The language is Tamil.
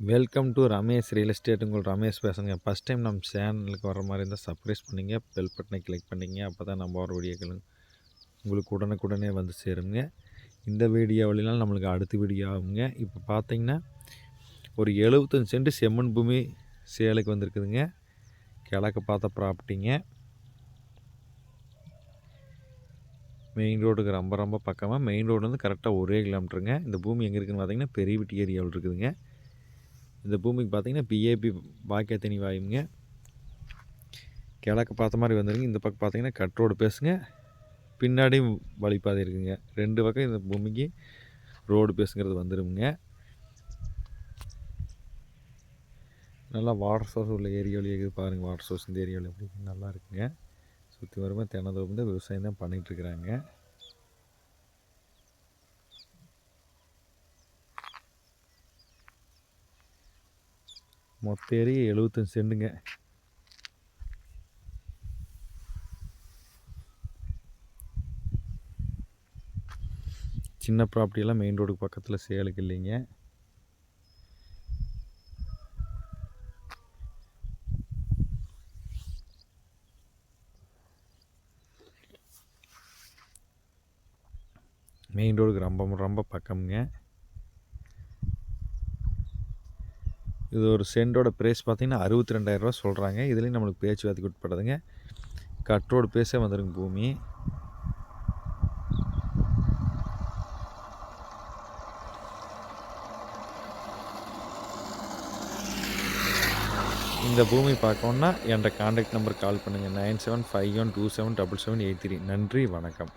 Welcome to Ramesh real estate உங்கள் ரமேஷ் பேசுங்க. ஃபஸ்ட் டைம் நம்ம சேனலுக்கு வர மாதிரி இருந்தால் சப்ரைஸ் பண்ணிங்க. பெல் பட்டனை கிளிக் பண்ணிங்க. அப்போ தான் நம்ம ஒரு வீடியோக்கள் உங்களுக்கு உடனுக்குடனே வந்து சேருங்க. இந்த வீடியோவிலாம் நம்மளுக்கு அடுத்த வீடியோ ஆகுங்க. இப்போ பார்த்தீங்கன்னா ஒரு எழுபத்தஞ்சு சென்ட் செம்மண் பூமி சேலுக்கு வந்திருக்குதுங்க. கிழக்கு பார்த்த ப்ராப்பர்ட்டிங்க மெயின் ரோடுக்கு ரொம்ப ரொம்ப பக்கமாக மெயின் ரோடு வந்து கரெக்டாக ஒரே கிலோமீட்டருங்க இந்த பூமி எங்கே இருக்குதுன்னு பார்த்தீங்கன்னா பெரியவிட்டி ஏரியாவில் இருக்குதுங்க. இந்த பூமிக்கு பார்த்தீங்கன்னா பிஏபி பாக்கிய தனி வாயுங்க. கிழக்கு பார்த்த மாதிரி வந்துருங்க. இந்த பக்கம் பார்த்தீங்கன்னா கட் ரோடு பேசுங்க. பின்னாடியும் வழிபாதை இருக்குங்க. ரெண்டு பக்கம் இந்த பூமிக்கு ரோடு பேசுங்கிறது வந்துடுங்க நல்லா வாட்டர் சோர்ஸ் உள்ள ஏரியாவில் இருக்குது பாருங்கள் வாட்டர் சோர்ஸ் இந்த ஏரியாவில் எப்படி நல்லா இருக்குங்க. சுற்றி வரும்போது தென்னந்தோப்பு தான் விவசாயம் தான் பண்ணிகிட்ருக்குறாங்க மொத்த ஏரியா எழுபத்தஞ்சு செண்டுங்க. சின்ன ப்ராப்பர்ட்டியெல்லாம் மெயின் ரோடுக்கு பக்கத்தில் சேலுக்கு இல்லைங்க. மெயின் ரோடுக்கு ரொம்ப ரொம்ப பக்கம்ங்க. இது ஒரு சென்டோட ப்ரைஸ் பார்த்திங்கன்னா அறுபத்தி ரெண்டாயிரரூவா சொல்கிறாங்க இதுலேயும் நம்மளுக்கு பேச்சுவார்த்தைக்கு உட்படுதுங்க கட்ரோடு பேசே வந்துருங்க பூமி. இந்த பூமி பார்க்கணுன்னா என்ற காண்டாக்ட் நம்பர் கால் பண்ணுங்கள் nine seven five one two seven double seven eight three. நன்றி வணக்கம்.